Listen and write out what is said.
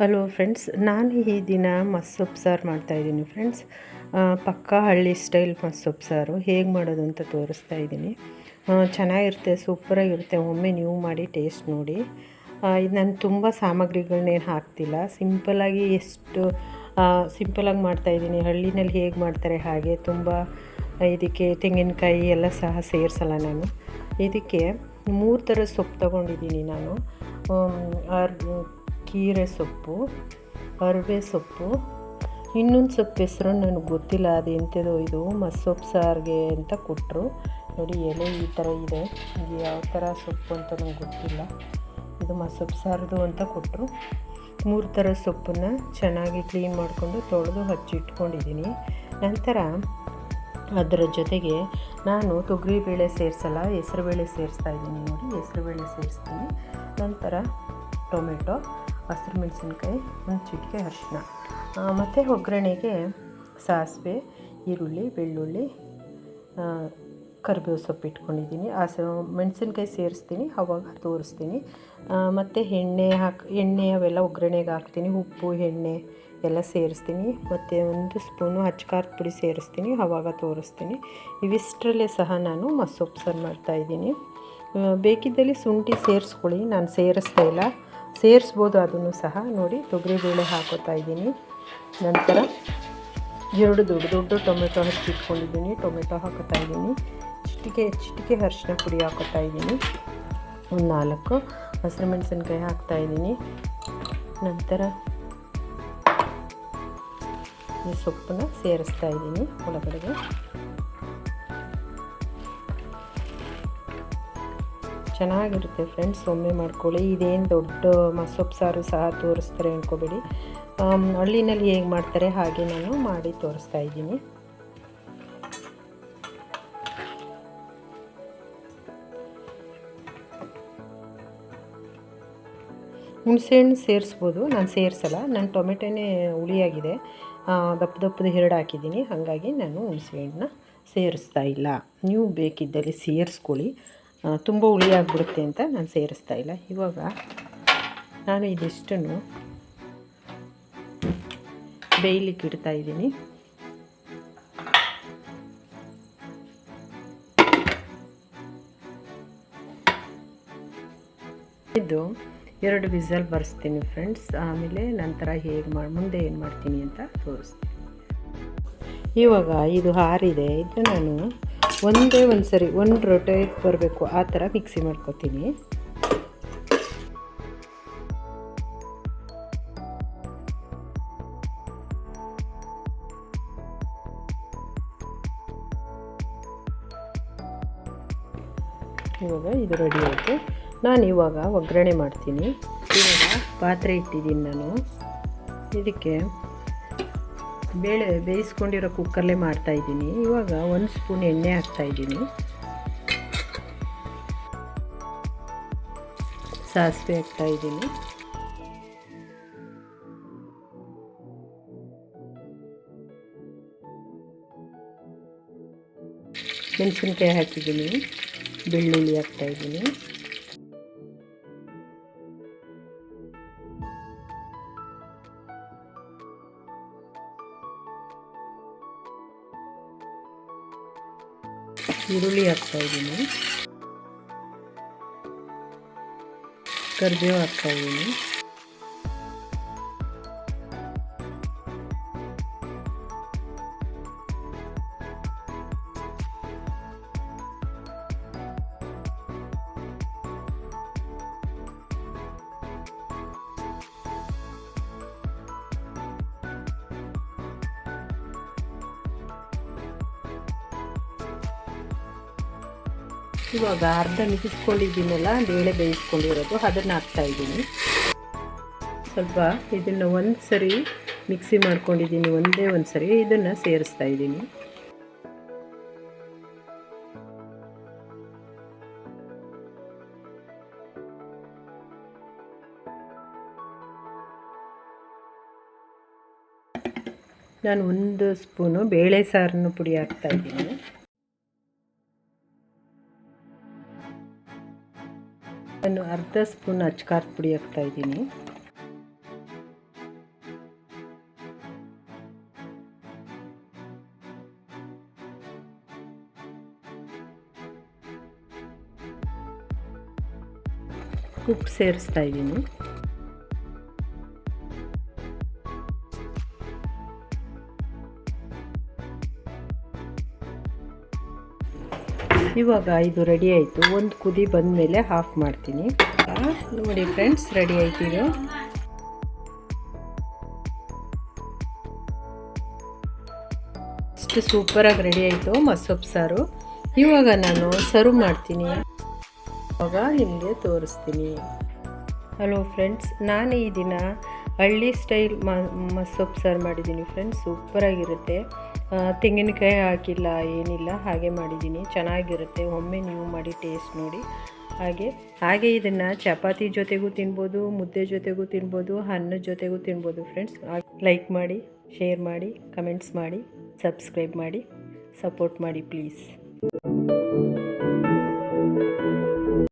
Hello friends ನಾನು ಈ ದಿನ ಮಸ್ಸೊಪ್ಪು ಸಾರು ಮಾಡ್ತಾಯಿದ್ದೀನಿ ಫ್ರೆಂಡ್ಸ್ ಪಕ್ಕಾ ಹಳ್ಳಿ ಸ್ಟೈಲ್ ಮಸ್ಸೊಪ್ಪು ಸಾರು. ಹೇಗೆ ಮಾಡೋದು ಅಂತ ತೋರಿಸ್ತಾ ಇದ್ದೀನಿ. ಚೆನ್ನಾಗಿರುತ್ತೆ, ಸೂಪರಾಗಿರುತ್ತೆ. ಒಮ್ಮೆ ನೀವು ಮಾಡಿ ಟೇಸ್ಟ್ ನೋಡಿ. ಇದು ನಾನು ತುಂಬ ಸಾಮಗ್ರಿಗಳನ್ನೇನು ಹಾಕ್ತಿಲ್ಲ. ಸಿಂಪಲಾಗಿ ಎಷ್ಟು ಸಿಂಪಲಾಗಿ ಮಾಡ್ತಾಯಿದ್ದೀನಿ ಹಳ್ಳಿನಲ್ಲಿ ಹೇಗೆ ಮಾಡ್ತಾರೆ ಹಾಗೆ ತುಂಬ, ಇದಕ್ಕೆ ತೆಂಗಿನಕಾಯಿ ಎಲ್ಲ ಸಹ ಸೇರಿಸಲ್ಲ ನಾನು. ಇದಕ್ಕೆ ಮೂರು ಥರ ಸೊಪ್ಪು ತಗೊಂಡಿದ್ದೀನಿ ನಾನು. ಕೀರೆ ಸೊಪ್ಪು ಅರಿವೆ ಸೊಪ್ಪು, ಇನ್ನೊಂದು ಸೊಪ್ಪು ಹೆಸರು ನನಗೆ ಗೊತ್ತಿಲ್ಲ, ಅದು ಎಂಥದೋ ಇದು, ಮಸ್ಸೊಪ್ಪು ಸಾರಿಗೆ ಅಂತ ಕೊಟ್ಟರು ನೋಡಿ, ಎಲೆ ಈ ಥರ ಇದೆ. ಇದು ಯಾವ ಥರ ಸೊಪ್ಪು ಅಂತ ನನಗೆ ಗೊತ್ತಿಲ್ಲ. ಇದು ಮಸೊಪ್ಪು ಸಾರದು ಅಂತ ಕೊಟ್ಟರು ಮೂರು ಥರ ಸೊಪ್ಪನ್ನು ಚೆನ್ನಾಗಿ ಕ್ಲೀನ್ ಮಾಡಿಕೊಂಡು ತೊಳೆದು ಹಚ್ಚಿಟ್ಕೊಂಡಿದ್ದೀನಿ ನಂತರ ಅದರ ಜೊತೆಗೆ ನಾನು ತೊಗರಿಬೇಳೆ ಸೇರಿಸಲ್ಲ, ಹೆಸರುಬೇಳೆ ಸೇರಿಸ್ತಾ ಇದ್ದೀನಿ ನೋಡಿ, ಹೆಸರುಬೇಳೆ ಸೇರಿಸ್ತೀನಿ. ನಂತರ ಟೊಮೆಟೊ. ಹಸಿರು ಮೆಣಸಿನ್ಕಾಯಿ, ಒಂದು ಚಿಟಿಕೆ ಅರಿಶಿನ ಮತ್ತು ಒಗ್ಗರಣೆಗೆ ಸಾಸಿವೆ, ಈರುಳ್ಳಿ, ಬೆಳ್ಳುಳ್ಳಿ ಕರಿಬೇವು ಸೊಪ್ಪು ಇಟ್ಕೊಂಡಿದ್ದೀನಿ. ಆ ಸ, ಮೆಣಸಿನ್ಕಾಯಿ ಸೇರಿಸ್ತೀನಿ, ಅವಾಗ ತೋರಿಸ್ತೀನಿ. ಮತ್ತು ಎಣ್ಣೆ ಹಾಕಿ, ಎಣ್ಣೆ ಅವೆಲ್ಲ ಒಗ್ಗರಣೆಗೆ ಹಾಕ್ತೀನಿ. ಉಪ್ಪು, ಎಣ್ಣೆ ಎಲ್ಲ ಸೇರಿಸ್ತೀನಿ. ಮತ್ತು ಒಂದು ಸ್ಪೂನು ಅಚ್ಚಕಾರದ ಪುಡಿ ಸೇರಿಸ್ತೀನಿ, ಅವಾಗ ತೋರಿಸ್ತೀನಿ. ಇವಿಷ್ಟರಲ್ಲೇ ಸಹ ನಾನು ಮಸೊಪ್ಪು ಸಾರು ಮಾಡ್ತಾಯಿದ್ದೀನಿ ಬೇಕಿದ್ದಲ್ಲಿ ಶುಂಠಿ ಸೇರಿಸ್ಕೊಳ್ಳಿ. ನಾನು ಸೇರಿಸ್ತಾ ಇಲ್ಲ. ಸೇರಿಸ್ಬೋದು, ಅದನ್ನು ಸಹ ನೋಡಿ ತೊಗರಿಬೇಳೆ ಹಾಕೋತಾ ಇದ್ದೀನಿ. ನಂತರ ಎರಡು ದೊಡ್ಡ ದೊಡ್ಡ ಟೊಮೆಟೊ ಹಚ್ಚಿಟ್ಕೊಂಡಿದ್ದೀನಿ ಟೊಮೆಟೊ ಹಾಕೋತಾ ಇದ್ದೀನಿ. ಚಿಟಿಕೆ ಚಿಟಿಕೆ ಅರಿಶಿನ ಪುಡಿ ಹಾಕೋತಾ ಇದ್ದೀನಿ. ಒಂದು ನಾಲ್ಕು ಹಸಿರು ಮೆಣಸಿನ್ಕಾಯಿ ಹಾಕ್ತಾಯಿದ್ದೀನಿ ನಂತರ ಈ ಸೊಪ್ಪನ್ನ ಸೇರಿಸ್ತಾ ಇದ್ದೀನಿ ಒಳಗಡೆಗೆ. ಚೆನ್ನಾಗಿರುತ್ತೆ ಫ್ರೆಂಡ್ಸ್ ಒಮ್ಮೆ ಮಾಡ್ಕೊಳ್ಳಿ. ಇದೇನು ದೊಡ್ಡ ಮಸೊಪ್ಪು ಸಾರು ಸಹ ತೋರಿಸ್ತಾರೆ ಅಂದ್ಕೋಬೇಡಿ ಹಳ್ಳಿನಲ್ಲಿ ಹೇಗೆ ಮಾಡ್ತಾರೆ ಹಾಗೆ ನಾನು ಮಾಡಿ ತೋರಿಸ್ತಾ ಇದ್ದೀನಿ. ಹುಣಸೆಹಣ್ಣು ಸೇರಿಸ್ಬೋದು. ನಾನು ಸೇರಿಸಲ್ಲ ನನ್ನ ಟೊಮೆಟೊನೇ ಹುಳಿಯಾಗಿದೆ. ದಪ್ಪ ದಪ್ಪದ ಎರಡು ಹಾಕಿದ್ದೀನಿ. ಹಾಗಾಗಿ ನಾನು ಹುಣಸೆಹಣ್ಣನ್ನ ಸೇರಿಸ್ತಾ ಇಲ್ಲ. ನೀವು ಬೇಕಿದ್ದಲ್ಲಿ ಸೇರಿಸ್ಕೊಳ್ಳಿ. ತುಂಬ ಹುಳಿ ಆಗಿಬಿಡುತ್ತೆ ಅಂತ ನಾನು ಸೇರಿಸ್ತಾ ಇಲ್ಲ. ಇವಾಗ ನಾನು ಇದಿಷ್ಟನ್ನು ಬೇಯ್ಲಿಕ್ಕೆ ಇಡ್ತಾ ಇದ್ದೀನಿ. ಇದು ಎರಡು ವಿಸಲ್ ಬರೆಸ್ತೀನಿ ಫ್ರೆಂಡ್ಸ್ ಆಮೇಲೆ ನಂತರ ಹೇಗೆ ಮಾಡಿ ಮುಂದೆ ಏನು ಮಾಡ್ತೀನಿ ಅಂತ ತೋರಿಸ್ತೀನಿ. ಇವಾಗ ಇದು ಹಾರಿದೆ. ಇದು ನಾನು ಒಂದೇ ಒಂದು ಸರಿ, ಒಂದು ರೊಟೇಟ್ ಬರಬೇಕು. ಆ ಥರ ಮಿಕ್ಸಿ ಮಾಡ್ಕೊತೀನಿ. ಇವಾಗ ಇದು ರೆಡಿ ಆಯಿತು. ನಾನು ಇವಾಗ ಒಗ್ಗರಣೆ ಮಾಡ್ತೀನಿ. ಇವಾಗ ಪಾತ್ರೆ ಇಟ್ಟಿದ್ದೀನಿ ನಾನು. ಇದಕ್ಕೆ ಬೇಳೆ ಬೇಯಿಸ್ಕೊಂಡಿರೋ ಕುಕ್ಕರ್ಲೇ ಮಾಡ್ತಾಯಿದ್ದೀನಿ ಇವಾಗ ಒಂದು ಸ್ಪೂನ್ ಎಣ್ಣೆ ಹಾಕ್ತಾಯಿದ್ದೀನಿ ಸಾಸಿವೆ ಹಾಕ್ತಾಯಿದ್ದೀನಿ ಮೆಣಸಿನ್ಕಾಯಿ ಹಾಕಿದ್ದೀನಿ. ಬೆಳ್ಳುಳ್ಳಿ ಹಾಕ್ತಾಯಿದ್ದೀನಿ ಈರುಳ್ಳಿ ಹಾಕ್ತಾಯಿದ್ದೀನಿ ಕರಿಬೇವು ಹಾಕ್ತಾಯಿದ್ದೀನಿ ಇವಾಗ ಅರ್ಧ ಮಿಗಿಸ್ಕೊಂಡಿದ್ದೀನಲ್ಲ ಬೇಳೆ ಬೇಯಿಸ್ಕೊಂಡಿರೋದು, ಅದನ್ನು ಹಾಕ್ತಾಯಿದ್ದೀನಿ ಸ್ವಲ್ಪ ಇದನ್ನು ಒಂದು ಸರಿ ಮಿಕ್ಸಿ ಮಾಡ್ಕೊಂಡಿದ್ದೀನಿ, ಒಂದೇ ಒಂದು ಸರಿ ಇದನ್ನು ಸೇರಿಸ್ತಾ ಇದ್ದೀನಿ. ನಾನು ಒಂದು ಸ್ಪೂನು ಬೇಳೆ ಸಾರನ್ನು ಪುಡಿ ಹಾಕ್ತಾಯಿದ್ದೀನಿ ನಾನು ಅರ್ಧ ಸ್ಪೂನ್ ಅಚ್ಕಾರದ ಪುಡಿ ಹಾಕ್ತಾ ಇದ್ದೀನಿ. ಉಪ್ಪು ಸೇರಿಸ್ತಾ ಇದ್ದೀನಿ. ಇವಾಗ ಇದು ರೆಡಿ ಆಯಿತು. ಒಂದು ಕುದಿ ಬಂದ ಮೇಲೆ ಹಾಫ್ ಮಾಡ್ತೀನಿ. ನೋಡಿ ಫ್ರೆಂಡ್ಸ್ ರೆಡಿ ಆಯ್ತು ಇದು. ಅಷ್ಟು ಸೂಪರಾಗಿ ರೆಡಿ ಆಯಿತು ಮಸೊಪ್ಪು ಸಾರು. ಇವಾಗ ನಾನು ಸರ್ವ್ ಮಾಡ್ತೀನಿ. ಇವಾಗ ನಿಮಗೆ ತೋರಿಸ್ತೀನಿ. ಹಲೋ ಫ್ರೆಂಡ್ಸ್ ನಾನು ಈ ದಿನ ಹಳ್ಳಿ ಸ್ಟೈಲ್ ಮಸೊಪ್ಪು ಸಾರು ಮಾಡಿದ್ದೀನಿ ಫ್ರೆಂಡ್ಸ್ ಸೂಪರಾಗಿರುತ್ತೆ ತೆಂಗಿನಕಾಯಿ ಹಾಕಿಲ್ಲ, ಏನಿಲ್ಲ, ಹಾಗೆ ಮಾಡಿದ್ದೀನಿ. ಚೆನ್ನಾಗಿರುತ್ತೆ. ಒಮ್ಮೆ ನೀವು ಮಾಡಿ ಟೇಸ್ಟ್ ನೋಡಿ. ಹಾಗೆ ಹಾಗೆ ಇದನ್ನು ಚಪಾತಿ ಜೊತೆಗೂ ತಿನ್ಬೋದು, ಮುದ್ದೆ ಜೊತೆಗೂ ತಿನ್ಬೋದು ಅನ್ನದ ಜೊತೆಗೂ ತಿನ್ಬೋದು ಫ್ರೆಂಡ್ಸ್ ಲೈಕ್ ಮಾಡಿ ಶೇರ್ ಮಾಡಿ ಕಮೆಂಟ್ಸ್ ಮಾಡಿ ಸಬ್ಸ್ಕ್ರೈಬ್ ಮಾಡಿ ಸಪೋರ್ಟ್ ಮಾಡಿ ಪ್ಲೀಸ್